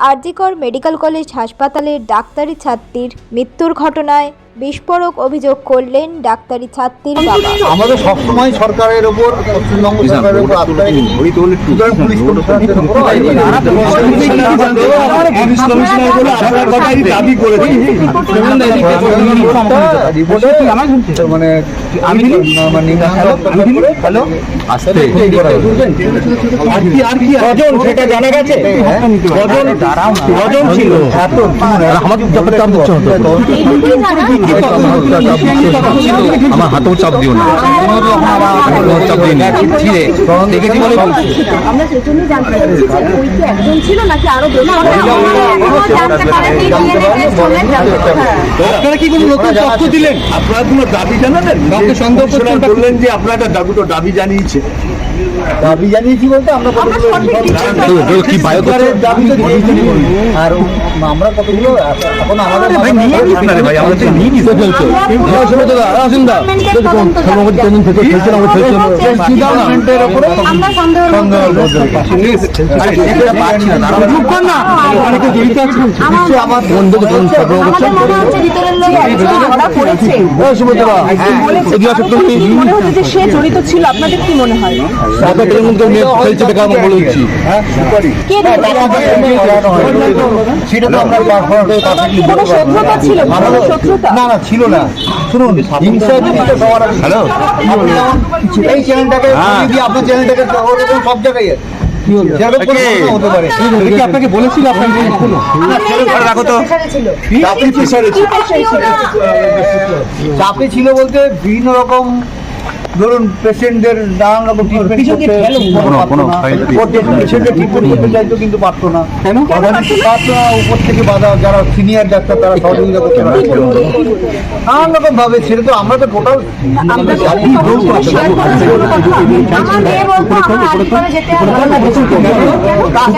RG Kar medical college হাসপাতালের ডাক্তারি ছাত্রীর মৃত্যুর ঘটনায় বিস্ফোরক অভিযোগ করলেন ডাক্তারি ছাত্রীর বাবা আমাদের সবসময় সরকারের ওপর পশ্চিমবঙ্গ সরকারের ওপর মানে আমি মানে সেটা জানা গেছে আমাকে আমার হাতেও চাপ দিও না। চাপ দিই না। ছিঁড়ে দেখেছি বলে আমরা জানতে যে ওই কি একজন ছিল নাকি আরও আপনারা কি কোনো নতুন তথ্য দিলেন? আপনারা কোনো দাবি জানালেন সন্দেহ বললেন যে আপনারা একটা দুটো দাবি জানিয়েছে। দাবি জানিয়েছি বলতে আমরা কতগুলো কি বায়ো দাবি তো দিয়েছি আর আমরা কতগুলো এখন আমাদের ভাই নিয়ে নিস না রে ভাই নিয়ে নিস আসুন দা আমার মনে মনে সে জড়িত ছিল আপনাদের কি মনে হয় ফেলছে বেকার বলে দিচ্ছি। হ্যাঁ? সুপারি কে সেটা তো আমরা পারফরমেন্স কোনো শত্রুতা ছিল? কোনো শত্রুতা? না না ছিল না। শুনুন হিংসা জিনিসটা সবার হ্যালো? এই চ্যানেলটাকে আপনার চ্যানেলটাকে সব জায়গায়। আছে। সেরকম কোনো ঘটনা হতে পারে। কি আপনাকে বলেছিল। চাপে ছিল। বলতে বিভিন্ন রকম ধরুন পেশেন্টদের নানান রকম করতে কোনো- কোনো ট্রিটমেন্ট করতে চাইতো কিন্তু পারতো না। পারতো না? উপর থেকে বাধা যারা সিনিয়র ডাক্তার তারা সহযোগিতা করতে পারতো নানান রকম ভাবে ছেড়ে তো আমরা তো টোটাল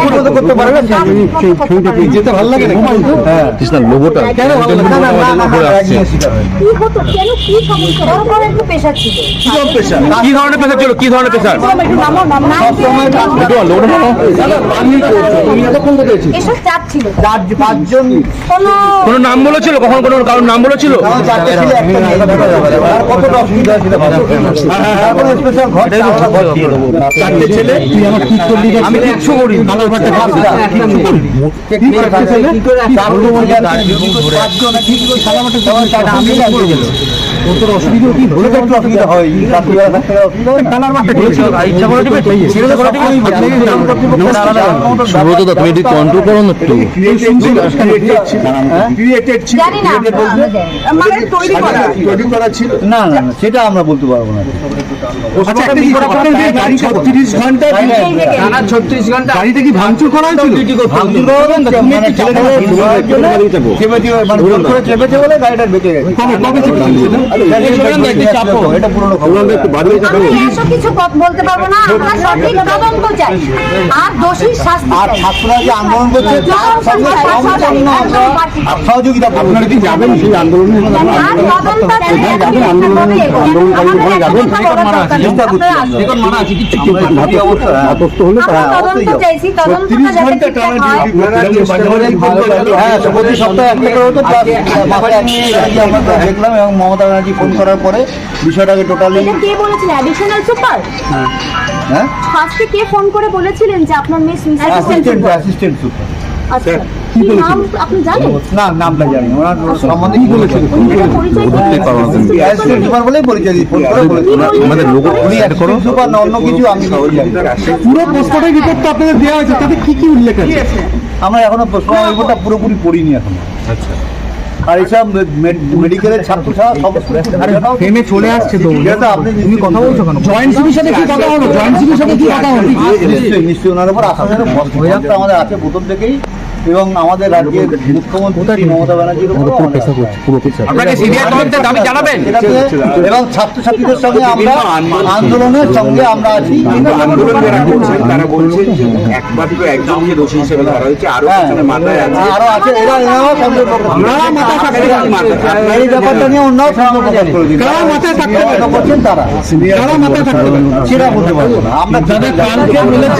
যেতে করতে পারে না যেতে ভালো লাগে না? হ্যাঁ লোগোটা কেন ভালো লাগে না? না, না, না, উপরে না, আসছে। একদিনের শিকার হয়নি। কি হতো? কেন কি সমস্যা? ওর উপর একটু প্রেশার ছিল কি ধরনের প্রেসার ছিল? কি ধরনের নাম এসব চাপ ছিল। পাঁচজন কোনো নাম বলেছিল? কখন কোনো কারোর নাম বলেছিল? আমি কিচ্ছু করি আমি তোর অসুবিধা কি হলে তো অসুবিধা হয়? রাত্রিবেলা থাকতে অসুবিধা হয়। কালার মাঠে ইচ্ছা করে দিবে ছেড়ে দেবো সুব্রত তুমি একটু কন্ট্রোল করো না একটু। ক্রিয়েটেড ছিল জানি না। আমরা মানে তৈরি করা। তৈরি করা ছিল। না না না সেটা আমরা বলতে পারব না। আচ্ছা ছত্রিশ ঘণ্টা ছত্রিশ ঘণ্টা। গাড়িতে কি ভাঙচুর করা হয়েছিল? ভাঙচুর করা হবে না, তুমি একটু ছেলেটাকে ধরার জন্য চেপেছে, জোর করে চেপেছে বলে গাড়িটা বেঁচে গেছে। কিছু বলতে পারব না। আমরা সঠিক তদন্ত চাই। আর দোষী শাস্তি আর ছাত্ররা যে আন্দোলন করছে আপনারা কি যাবেন? সেই আন্দোলনে দেখলাম এবং মমতা ব্যানার্জি ফোন করার পরে? বিষয়টাকে টোটালি এটা কে বলেছিলেন অ্যাডিশনাল সুপার হ্যাঁ। ফার্স্টে কে ফোন করে বলেছিলেন যে আপনার মিস অ্যাসিস্ট্যান্ট অ্যাসিস্ট্যান্ট সুপার আচ্ছা। কি নাম আপনি জানেন? না নামটা জানি ওনার সম্বন্ধে কি বলেছিল? এটা পরিচয় না। অ্যাসিস্ট্যান্ট সুপার বলেই পরিচয় দিই ফোন করে বলেছিল? আমাদের লোগো উনি অ্যাসিস্ট্যান্ট সুপার না অন্য কিছু আমি। পুরো রিপোর্ট তো আপনাদের দেওয়া হয়েছে তাতে কি কি উল্লেখ আছে? আমরা এখনও প্রশ্ন রিপোর্টটা পুরোপুরি পড়িনি এখনও। আর এইসব মেডিকেলের ছাত্র ছাড়া সমস্ত চলে আসছে তো আপনি তুমি কথা বলছো কেন? জয়েন্ট সাথে কি কথা হলো জয়েন্ট সাথে কি কথা হলো নিশ্চয়ই নিশ্চয়ই ওনার উপর আশা যেন ভরসা আমাদের আছে প্রথম থেকেই এবং আমাদের রাজ্যের মুখ্যমন্ত্রী মমতা ব্যানার্জির এবং ছাত্রছাত্রীদের সঙ্গে আমরা আন্দোলনের সঙ্গে আমরা আছি। তারা বলছেন যে একমাত্র একজনকে দোষী হিসেবে ধরা হয়েছে আরও হ্যাঁ, মাথায় আছে। আরও আছে এরা এরাও এই ব্যাপারটা নিয়ে অন্যও? করছেন তারা সেটা বলতে পারব না। আমরা যাদের কালকে বলে